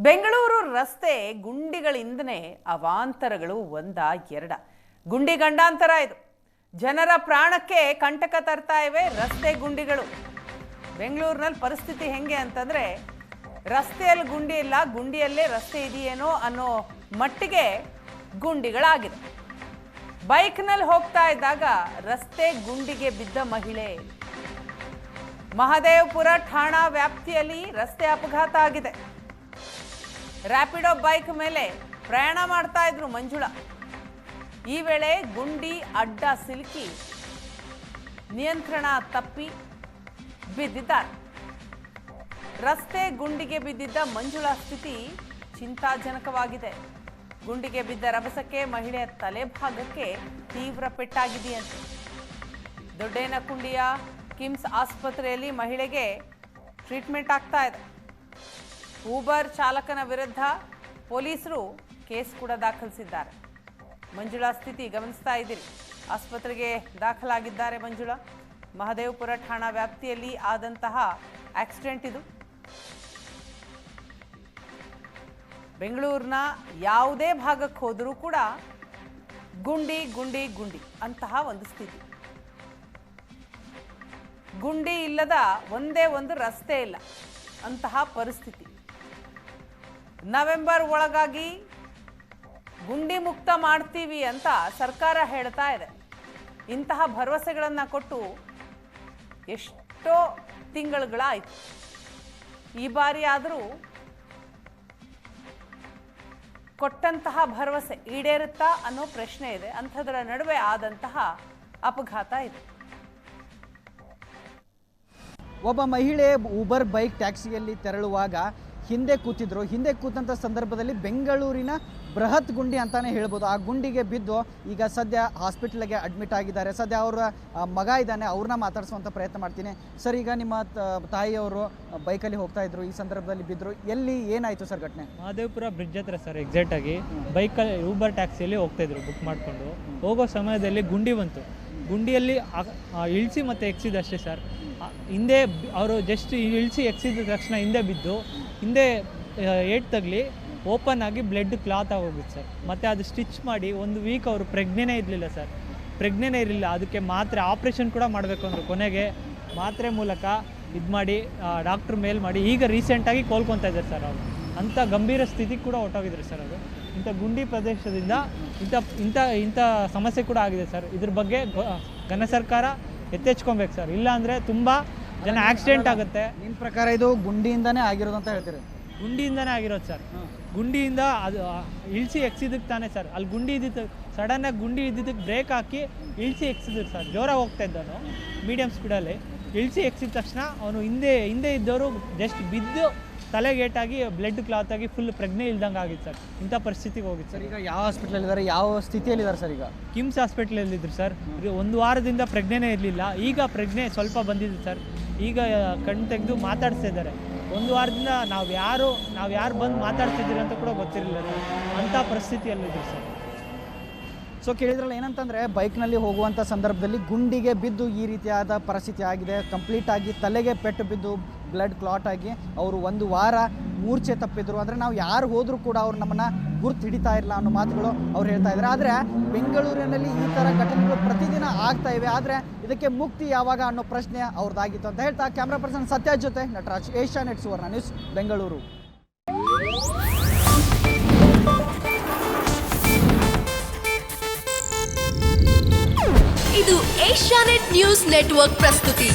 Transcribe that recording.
ಬೆಂಗಳೂರು ರಸ್ತೆ ಗುಂಡಿಗಳಿಂದನೇ ಅವಾಂತರಗಳು ಒಂದ ಎರಡ. ಗುಂಡಿ ಗಂಡಾಂತರ ಇದು. ಜನರ ಪ್ರಾಣಕ್ಕೆ ಕಂಟಕ ತರ್ತಾ ಇವೆ ರಸ್ತೆ ಗುಂಡಿಗಳು. ಬೆಂಗಳೂರಿನಲ್ಲಿ ಪರಿಸ್ಥಿತಿ ಹೆಂಗೆ ಅಂತಂದ್ರೆ, ರಸ್ತೆಯಲ್ಲಿ ಗುಂಡಿ ಇಲ್ಲ, ಗುಂಡಿಯಲ್ಲೇ ರಸ್ತೆ ಇದೆಯೇನೋ ಅನ್ನೋ ಮಟ್ಟಿಗೆ ಗುಂಡಿಗಳಾಗಿದೆ ಬೈಕ್ನಲ್ಲಿ ಹೋಗ್ತಾ ಇದ್ದಾಗ ರಸ್ತೆ ಗುಂಡಿಗೆ ಬಿದ್ದ ಮಹಿಳೆ. ಮಹದೇವಪುರ ಠಾಣಾ ವ್ಯಾಪ್ತಿಯಲ್ಲಿ ರಸ್ತೆ ಅಪಘಾತ ಆಗಿದೆ. ರ್ಯಾಪಿಡೋ ಬೈಕ್ ಮೇಲೆ ಪ್ರಯಾಣ ಮಾಡ್ತಾ ಇದ್ರು ಮಂಜುಳಾ. ಈ ವೇಳೆ ಗುಂಡಿ ಅಡ್ಡ ಸಿಲುಕಿ ನಿಯಂತ್ರಣ ತಪ್ಪಿ ಬಿದ್ದಿದ್ದಾರೆ. ರಸ್ತೆ ಗುಂಡಿಗೆ ಬಿದ್ದಿದ್ದ ಮಂಜುಳ ಸ್ಥಿತಿ ಚಿಂತಾಜನಕವಾಗಿದೆ. ಗುಂಡಿಗೆ ಬಿದ್ದ ರಭಸಕ್ಕೆ ಮಹಿಳೆಯ ತಲೆ ಭಾಗಕ್ಕೆ ತೀವ್ರ ಪೆಟ್ಟಾಗಿದೆಯಂತೆ. ದೊಡ್ಡೇನಕುಂಡಿಯ ಕಿಮ್ಸ್ ಆಸ್ಪತ್ರೆಯಲ್ಲಿ ಮಹಿಳೆಗೆ ಟ್ರೀಟ್ಮೆಂಟ್ ಆಗ್ತಾ ಇದೆ. ಊಬರ್ ಚಾಲಕನ ವಿರುದ್ಧ ಪೊಲೀಸರು ಕೇಸ್ ಕೂಡ ದಾಖಲಿಸಿದ್ದಾರೆ. ಮಂಜುಳಾ ಸ್ಥಿತಿ ಗಮನಿಸ್ತಾ ಇದ್ದೀರಿ. ಆಸ್ಪತ್ರೆಗೆ ದಾಖಲಾಗಿದ್ದಾರೆ ಮಂಜುಳಾ. ಮಹದೇವಪುರ ಠಾಣಾ ವ್ಯಾಪ್ತಿಯಲ್ಲಿ ಆದಂತಹ ಆಕ್ಸಿಡೆಂಟ್ ಇದು. ಬೆಂಗಳೂರಿನ ಯಾವುದೇ ಭಾಗಕ್ಕೆ ಹೋದರೂ ಕೂಡ ಗುಂಡಿ ಗುಂಡಿ ಗುಂಡಿ ಅಂತಹ ಒಂದು ಸ್ಥಿತಿ. ಗುಂಡಿ ಇಲ್ಲದ ಒಂದೇ ಒಂದು ರಸ್ತೆ ಇಲ್ಲ. ಅಂತಹ ಪರಿಸ್ಥಿತಿ. ನವೆಂಬರ್ ಒಳಗಾಗಿ ಗುಂಡಿ ಮುಕ್ತ ಮಾಡ್ತೀವಿ ಅಂತ ಸರ್ಕಾರ ಹೇಳ್ತಾ ಇದೆ. ಇಂತಹ ಭರವಸೆಗಳನ್ನು ಕೊಟ್ಟು ಎಷ್ಟೋ ತಿಂಗಳುಗಳಾಯಿತು. ಈ ಬಾರಿ ಆದರೂ ಕೊಟ್ಟಂತಹ ಭರವಸೆ ಈಡೇರುತ್ತಾ ಅನ್ನೋ ಪ್ರಶ್ನೆ ಇದೆ. ಅಂಥದ್ರ ನಡುವೆ ಆದಂತಹ ಅಪಘಾತ ಇದೆ. ಒಬ್ಬ ಮಹಿಳೆ ಉಬರ್ ಬೈಕ್ ಟ್ಯಾಕ್ಸಿಯಲ್ಲಿ ತೆರಳುವಾಗ ಹಿಂದೆ ಕೂತಿದ್ರು. ಹಿಂದೆ ಕೂತಂಥ ಸಂದರ್ಭದಲ್ಲಿ ಬೆಂಗಳೂರಿನ ಬೃಹತ್ ಗುಂಡಿ ಅಂತಾನೆ ಹೇಳ್ಬೋದು. ಆ ಗುಂಡಿಗೆ ಬಿದ್ದು ಈಗ ಸದ್ಯ ಹಾಸ್ಪಿಟ್ಲಿಗೆ ಅಡ್ಮಿಟ್ ಆಗಿದ್ದಾರೆ. ಸದ್ಯ ಅವರ ಮಗ ಇದ್ದಾನೆ. ಅವ್ರನ್ನ ಮಾತಾಡಿಸುವಂಥ ಪ್ರಯತ್ನ ಮಾಡ್ತೀನಿ. ಸರ್ ಈಗ ನಿಮ್ಮ ತಾಯಿಯವರು ಬೈಕಲ್ಲಿ ಹೋಗ್ತಾ ಇದ್ರು. ಈ ಸಂದರ್ಭದಲ್ಲಿ ಬಿದ್ದರು ಎಲ್ಲಿ ಏನಾಯಿತು ಸರ್ ಘಟನೆ? ಮಹದೇವಪುರ ಬ್ರಿಡ್ಜ್ ಹತ್ರ ಸರ್ ಎಕ್ಸಾಕ್ಟ್ ಆಗಿ ಬೈಕಲ್ಲಿ ಊಬರ್ ಟ್ಯಾಕ್ಸಿಯಲ್ಲಿ ಹೋಗ್ತಾ ಇದ್ರು ಬುಕ್ ಮಾಡಿಕೊಂಡು. ಹೋಗೋ ಸಮಯದಲ್ಲಿ ಗುಂಡಿ ಬಂತು. ಗುಂಡಿಯಲ್ಲಿ ಇಳಿಸಿ ಮತ್ತೆ ಎಕ್ಸಿದಷ್ಟೇ ಸರ್. ಹಿಂದೆ ಅವರು ಜಸ್ಟ್ ಇಳಿಸಿ ಎಕ್ಸಿದ ತಕ್ಷಣ ಹಿಂದೆ ಬಿದ್ದು ಹಿಂದೆ ಏಟ್ ತಗ್ಲಿ, ಓಪನ್ ಆಗಿ ಬ್ಲಡ್ ಕ್ಲಾತ್ ಆಗೋಗಿತ್ತು ಸರ್. ಮತ್ತು ಅದು ಸ್ಟಿಚ್ ಮಾಡಿ ಒಂದು ವೀಕ್ ಅವರು ಪ್ರೆಗ್ನೆನೇ ಇರಲಿಲ್ಲ ಸರ್. ಪ್ರೆಗ್ನೆನೇ ಇರಲಿಲ್ಲ, ಅದಕ್ಕೆ ಮಾತ್ರೆ ಆಪ್ರೇಷನ್ ಕೂಡ ಮಾಡಬೇಕು ಅಂದರು ಕೊನೆಗೆ. ಮಾತ್ರೆ ಮೂಲಕ ಇದು ಮಾಡಿ ಡಾಕ್ಟ್ರ್ ಮೇಲ್ ಮಾಡಿ, ಈಗ ರೀಸೆಂಟಾಗಿ ಕೋಲ್ಕೊತಾ ಇದ್ದಾರೆ ಸರ್ ಅವರು. ಅಂಥ ಗಂಭೀರ ಸ್ಥಿತಿ ಕೂಡ ಹೊಟ್ಟೋಗಿದ್ರು ಸರ್ ಅದು. ಇಂಥ ಗುಂಡಿ ಪ್ರದೇಶದಿಂದ ಇಂಥ ಇಂಥ ಇಂಥ ಸಮಸ್ಯೆ ಕೂಡ ಆಗಿದೆ ಸರ್. ಇದ್ರ ಬಗ್ಗೆ ಘನ ಸರ್ಕಾರ ಎತ್ತೆಚ್ಕೊಬೇಕು ಸರ್. ಇಲ್ಲಾಂದರೆ ತುಂಬ ಜನ ಆಕ್ಸಿಡೆಂಟ್ ಆಗುತ್ತೆ. ನಿಮ್ಮ ಪ್ರಕಾರ ಇದು ಗುಂಡಿಯಿಂದನೇ ಆಗಿರೋದು ಅಂತ ಹೇಳ್ತೀರಿ? ಗುಂಡಿಯಿಂದನೇ ಆಗಿರೋದು ಸರ್. ಗುಂಡಿಯಿಂದ ಅದು ಇಳಿಸಿ ಎಕ್ಸಿದಕ್ಕೆ ತಾನೇ ಸರ್. ಅಲ್ಲಿ ಗುಂಡಿ ಇದ್ದಿದ್ದು ಸಡನ್ನಾಗಿ ಗುಂಡಿ ಇದ್ದಿದ್ದಕ್ಕೆ ಬ್ರೇಕ್ ಹಾಕಿ ಇಳಿಸಿ ಎಕ್ಸಿದ್ರು ಸರ್. ಜೋರಾಗಿ ಹೋಗ್ತಾ ಇದ್ದವನು ಮೀಡಿಯಮ್ ಸ್ಪೀಡಲ್ಲಿ ಇಳಿಸಿ ಎಕ್ಸಿದ ತಕ್ಷಣ ಅವನು ಹಿಂದೆ ಹಿಂದೆ ಇದ್ದವರು ಜಸ್ಟ್ ಬಿದ್ದು ತಲೆಗೇಟಾಗಿ ಬ್ಲಡ್ ಕ್ಲಾತ್ ಆಗಿ ಫುಲ್ ಪ್ರಜ್ಞೆ ಇಲ್ದಂಗೆ ಆಗಿತ್ತು ಸರ್. ಇಂಥ ಪರಿಸ್ಥಿತಿಗೆ ಹೋಗಿತ್ತು ಸರ್ ಈಗ ಯಾವ ಹಾಸ್ಪಿಟ್ಲಲ್ಲಿ ಇದ್ದಾರೆ? ಯಾವ ಸ್ಥಿತಿಯಲ್ಲಿದ್ದಾರೆ ಸರ್ ಈಗ? ಕಿಮ್ಸ್ ಹಾಸ್ಪಿಟ್ಲಲ್ಲಿದ್ದರು ಸರ್. ಒಂದು ವಾರದಿಂದ ಪ್ರಜ್ಞೆನೇ ಇರಲಿಲ್ಲ. ಈಗ ಪ್ರಜ್ಞೆ ಸ್ವಲ್ಪ ಬಂದಿದೆ ಸರ್. ಈಗ ಕಣ್ಣು ತೆಗೆದು ಮಾತಾಡ್ತಾ ಇದ್ದಾರೆ. ಒಂದು ವಾರದಿಂದ ನಾವು ಯಾರು ನಾವು ಯಾರು ಬಂದು ಮಾತಾಡ್ತಿದ್ದೀರಿ ಅಂತ ಕೂಡ ಗೊತ್ತಿರಲಿಲ್ಲ ಅಂಥ ಪರಿಸ್ಥಿತಿಯಲ್ಲಿದ್ರು ಸರ್. ಸೊ ಕೇಳಿದ್ರಲ್ಲ, ಏನಂತಂದರೆ ಬೈಕ್ನಲ್ಲಿ ಹೋಗುವಂಥ ಸಂದರ್ಭದಲ್ಲಿ ಗುಂಡಿಗೆ ಬಿದ್ದು ಈ ರೀತಿಯಾದ ಪರಿಸ್ಥಿತಿ ಆಗಿದೆ. ಕಂಪ್ಲೀಟಾಗಿ ತಲೆಗೆ ಪೆಟ್ಟು ಬಿದ್ದು ಬ್ಲಡ್ ಕ್ಲಾಟ್ ಆಗಿ ಅವರು ಒಂದು ವಾರ ಮೂರ್ಛೆ ತಪ್ಪಿದ್ರು ಅಂದರೆ ನಾವು ಯಾರು ಹೋದರೂ ಕೂಡ ಅವ್ರು ನಮ್ಮನ್ನು ಗುರ್ತು ಹಿಡಿತಾ ಇರಲ್ಲ ಅನ್ನೋ ಮಾತುಗಳು ಅವ್ರು ಹೇಳ್ತಾ ಇದ್ದಾರೆ ಆದರೆ ಬೆಂಗಳೂರಿನಲ್ಲಿ ಈ ಥರ ಘಟನೆಗಳು ಪ್ರತಿದಿನ ಆಗ್ತಾ ಇವೆ. ಆದರೆ ಇದಕ್ಕೆ ಮುಕ್ತಿ ಯಾವಾಗ ಅನ್ನೋ ಪ್ರಶ್ನೆ ಅವ್ರದ್ದಾಗಿತ್ತು ಅಂತ ಹೇಳ್ತಾ ಕ್ಯಾಮ್ರಾ ಪರ್ಸನ್ ಸತ್ಯ ಜೊತೆ Nataraj, Asia net Suvarna news, Bengaluru. ಇದು ಏಷ್ಯಾನೆಟ್ ನ್ಯೂಸ್ ನೆಟ್ವರ್ಕ್ ಪ್ರಸ್ತುತಿ.